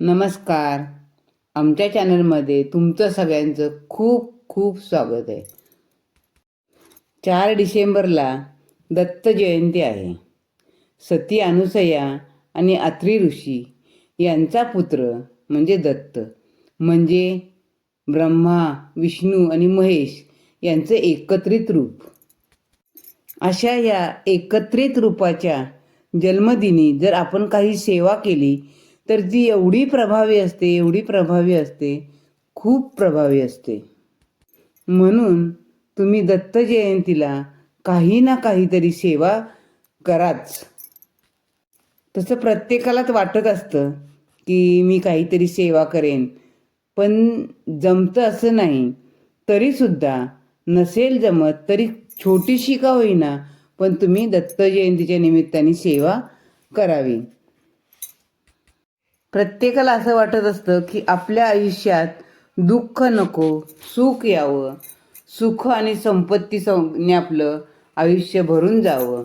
नमस्कार. आमच्या चॅनलमध्ये तुमचं सगळ्यांचं खूप खूप स्वागत आहे. चार डिसेंबरला दत्त जयंती आहे. सती अनुसया आणि अत्री ऋषी यांचा पुत्र म्हणजे दत्त म्हणजे ब्रह्मा विष्णू आणि महेश यांचं एकत्रित रूप. अशा या एकत्रित रूपाच्या जन्मदिनी जर आपण काही सेवा केली तर ती एवढी प्रभावी असते एवढी प्रभावी असते खूप प्रभावी असते. म्हणून तुम्ही दत्त जयंतीला काही ना काहीतरी सेवा कराच. तसं प्रत्येकालाच वाटत असतं की मी काहीतरी सेवा करेन पण जमतं असं नाही. तरीसुद्धा नसेल जमत तरी छोटीशी का होईना पण तुम्ही दत्त जयंतीच्या निमित्ताने सेवा करावी. प्रत्येकाला असं वाटत असतं की आपल्या आयुष्यात दुःख नको सुख यावं. सुख आणि संपत्ती ने आपलं आयुष्य भरून जावं.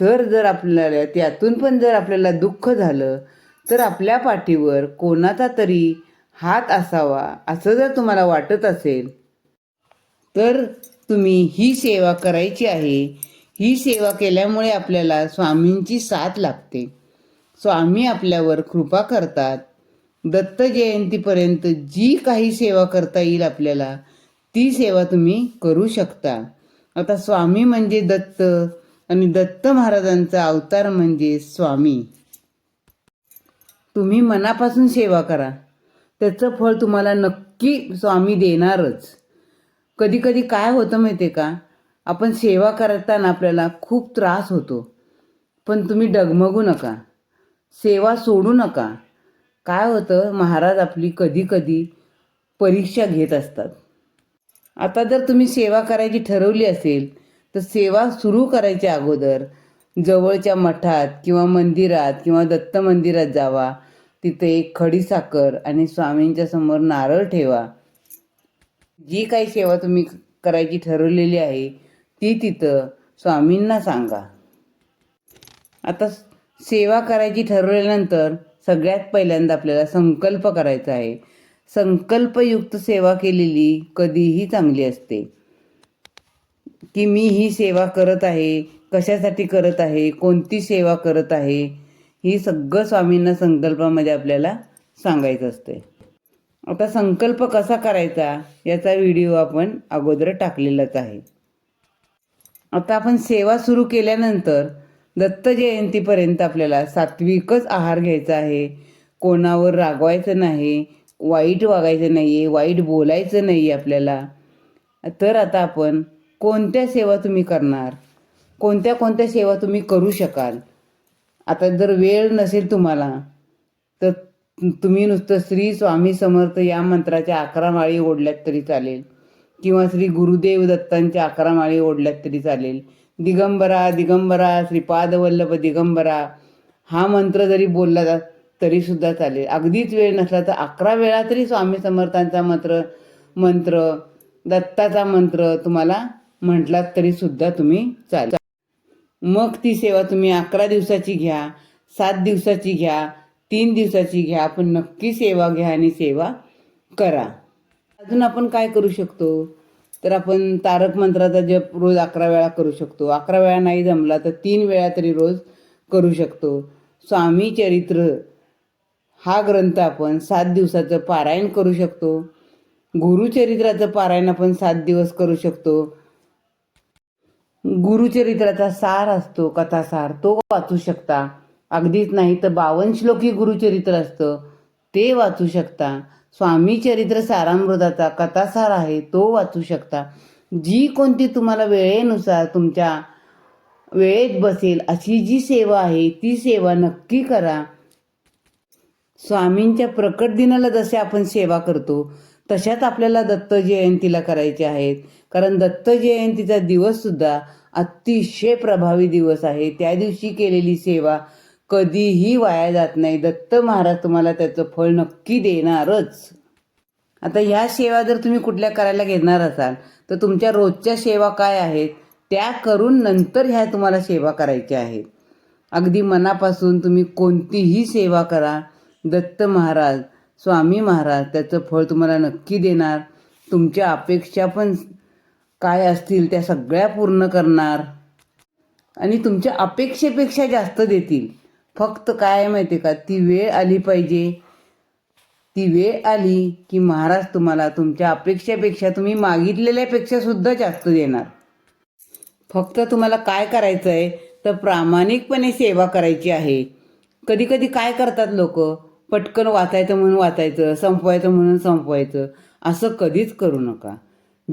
तर जर आपल्याला त्यातून पण जर आपल्याला दुःख झालं तर आपल्या पाठीवर कोणाचा तरी हात असावा असं जर तुम्हाला वाटत असेल तर तुम्ही ही सेवा करायची आहे. ही सेवा केल्यामुळे आपल्याला स्वामींची साथ लागते स्वामी आपल्यावर कृपा करतात. दत्त जयंतीपर्यंत जी काही सेवा करता येईल आपल्याला ती सेवा तुम्ही करू शकता. आता स्वामी म्हणजे दत्त आणि दत्त महाराजांचा अवतार म्हणजे स्वामी. तुम्ही मनापासून सेवा करा. त्याचं फळ तुम्हाला नक्की स्वामी देणारच. कधी कधी काय होतं माहिती आहे का? आपण सेवा करताना आपल्याला खूप त्रास होतो. पण तुम्ही डगमगू नका. सेवा सोडू नका. काय होतं महाराज आपली कधी कधी परीक्षा घेत असतात. आता जर तुम्ही सेवा करायची ठरवली असेल तर सेवा सुरू करायच्या अगोदर जवळच्या मठात किंवा मंदिरात किंवा दत्त मंदिरात जावा. तिथे एक खडीसाखर आणि स्वामींच्या समोर नारळ ठेवा. जी काही सेवा तुम्ही करायची ठरवलेली आहे ती तिथं स्वामींना सांगा. आता सेवा करायची ठरवल्यानंतर सगळ्यात पहिल्यांदा आपल्याला संकल्प करायचा आहे. संकल्पयुक्त सेवा केलेली कधीही चांगली असते. की मी ही सेवा करत आहे कशासाठी करत आहे कोणती सेवा करत आहे ही सगळं स्वामींना संकल्पामध्ये आपल्याला सांगायचं असते. आता संकल्प कसा करायचा याचा व्हिडिओ आपण अगोदर टाकलेलाच आहे. आता आपण सेवा सुरू केल्यानंतर दत्त जयंतीपर्यंत आपल्याला सात्विकच आहार घ्यायचा आहे. कोणावर रागवायचं नाही वाईट वागायचं नाही आहे वाईट बोलायचं नाही आहे आपल्याला. तर आता आपण कोणत्या सेवा तुम्ही करणार? कोणत्या कोणत्या सेवा तुम्ही करू शकाल? आता जर वेळ नसेल तुम्हाला तर तुम्ही नुसतं श्री स्वामी समर्थ या मंत्राच्या अकरा माळी ओढल्यात तरी चालेल. किंवा श्री गुरुदेव दत्तांच्या अकरा माळी ओढल्यात तरी चालेल. दिगंबरा दिगंबरा श्रीपादवल्लभ दिगंबरा. हा मंत्र जरी बोलला जात तरी सुद्धा चालेल. अगदीच वेळ नसला तर अकरा वेळा तरी स्वामी समर्थांचा मंत्र मंत्र दत्ताचा मंत्र तुम्हाला म्हटलात तरी सुद्धा तुम्ही चालेल. मग ती सेवा तुम्ही अकरा दिवसाची घ्या सात दिवसाची घ्या तीन दिवसाची घ्या आपण नक्की सेवा घ्या आणि सेवा करा. अजून आपण काय करू शकतो? तर आपण तारक मंत्राचा जप रोज अकरा वेळा करू शकतो. अकरा वेळा नाही जमला तर तीन वेळा तरी रोज करू शकतो. स्वामी चरित्र हा ग्रंथ आपण सात दिवसाचं पारायण करू शकतो. गुरुचरित्राचं पारायण आपण सात दिवस करू शकतो. गुरुचरित्राचा सार असतो कथासार तो वाचू शकता. अगदीच नाही तर बावन श्लोकी गुरुचरित्र असतं. ते वाचू शकता. स्वामी चरित्र सारामृताचा कथासार आहे तो वाचू शकता. जी कोणती तुम्हाला वेळेनुसार तुमच्या वेळेत बसेल अशी जी सेवा आहे ती सेवा नक्की करा. स्वामींच्या प्रकट दिनाला जसे आपण सेवा करतो तशाच आपल्याला दत्त जयंतीला करायचे आहेत. कारण दत्त जयंतीचा दिवस सुद्धा अतिशय प्रभावी दिवस आहे. त्या दिवशी केलेली सेवा कधीही वाया जात नाही. दत्त महाराज तुम्हाला त्याचं फळ नक्की देणारच. आता ह्या सेवा जर तुम्ही कुठल्या करायला घेणार असाल तर तुमच्या रोजच्या सेवा काय आहेत? त्या करून नंतर ह्या तुम्हाला सेवा करायच्या आहेत अगदी मनापासून तुम्ही कोणतीही सेवा करा. दत्त महाराज स्वामी महाराज त्याचं फळ तुम्हाला नक्की देणार. तुमच्या अपेक्षा पण काय असतील त्या सगळ्या पूर्ण करणार. आणि तुमच्या अपेक्षेपेक्षा जास्त देतील. फक्त काय आहे माहिती आहे का? ती वेळ आली पाहिजे. ती वेळ आली की महाराज तुम्हाला तुमच्या अपेक्षेपेक्षा तुम्ही मागितलेल्यापेक्षा सुद्धा जास्त देणार. फक्त तुम्हाला काय करायचं आहे? तर प्रामाणिकपणे सेवा करायची आहे. कधी कधी काय करतात लोक? पटकन वाचायचं म्हणून वाचायचं संपवायचं म्हणून संपवायचं. असं कधीच करू नका.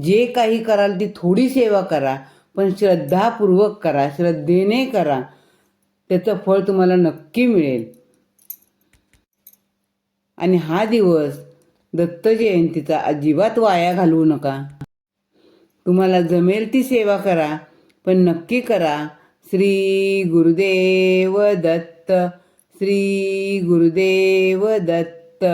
जे काही कराल ती थोडी सेवा करा पण श्रद्धापूर्वक करा श्रद्धेने करा. त्याचं फळ तुम्हाला नक्की मिळेल. आणि हा दिवस दत्त जयंतीचा अजिबात वाया घालवू नका. तुम्हाला जमेल ती सेवा करा पण नक्की करा. श्री गुरुदेव दत्त श्री गुरुदेव दत्त.